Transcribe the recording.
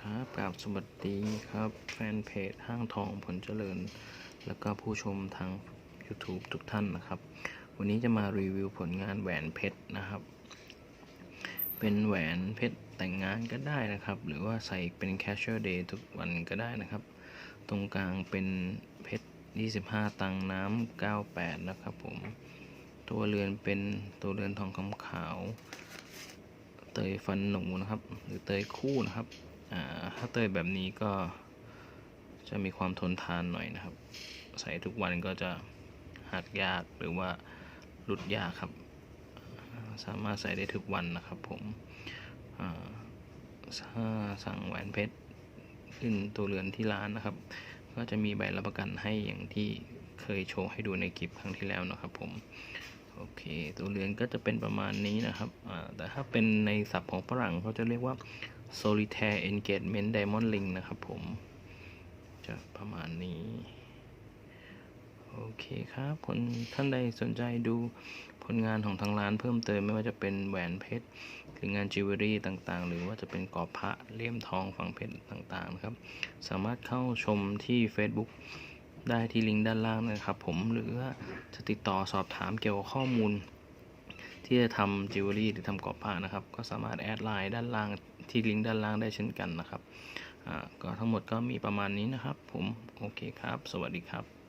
ครับกราบสวัสดีครับ แฟนเพจห้างทองผลเจริญ แล้วก็ผู้ชมทาง YouTube ทุกท่านนะครับ วันนี้จะมารีวิวผลงานแหวนเพชรนะครับ เป็นแหวนเพชรแต่งงานก็ได้นะครับ หรือว่าใส่เป็น casual day ทุกวันก็ได้นะครับ ตรงกลางเป็นเพชร 25 ตังน้ำ98 นะครับผม ตัวเรือนเป็นตัวเรือนทองคำขาวเตยฟันหนูนะครับ หรือเตยคู่นะครับ อ่าถ้าเตยแบบนี้ก็จะมีความทนทานหน่อยนะครับ ใส่ทุกวันก็จะหักยากหรือว่าหลุดยากครับ สามารถใส่ได้ทุกวันนะครับผมถ้าสั่งแหวนเพชรขึ้นตัวเรือนที่ร้านนะครับ ก็จะมีใบรับประกันให้อย่างที่เคยโชว์ให้ดูในคลิปครั้งที่แล้วนะครับผมโอเค ตัวเรือนก็จะเป็นประมาณนี้นะครับแต่ถ้าเป็นในศัพท์ของฝรั่งเขาจะเรียกว่า solitaire engagement diamond ring นะครับผม จะประมาณนี้ โอเคครับ คนท่านใดสนใจดูผลงานของทางร้านเพิ่มเติม ไม่ว่าจะเป็นแหวนเพชรหรืองานจิวเวลรี่ต่างๆ หรือว่าจะเป็นกอบพระเลี่ยมทองฝังเพชรต่างๆนะครับ สามารถเข้าชมที่ Facebook ได้ที่ลิงก์ด้านล่างนะครับผมหรือจะติดต่อสอบถามเกี่ยวกับข้อมูล ที่จะทำจิวเวลรี่หรือทำกรอบผ้านะครับ ก็สามารถแอดไลน์ด้านล่างที่ลิงก์ด้านล่างได้เช่นกันนะครับอ่าก็ทั้งหมดก็มีประมาณนี้นะครับ ผมโอเคครับ สวัสดีครับ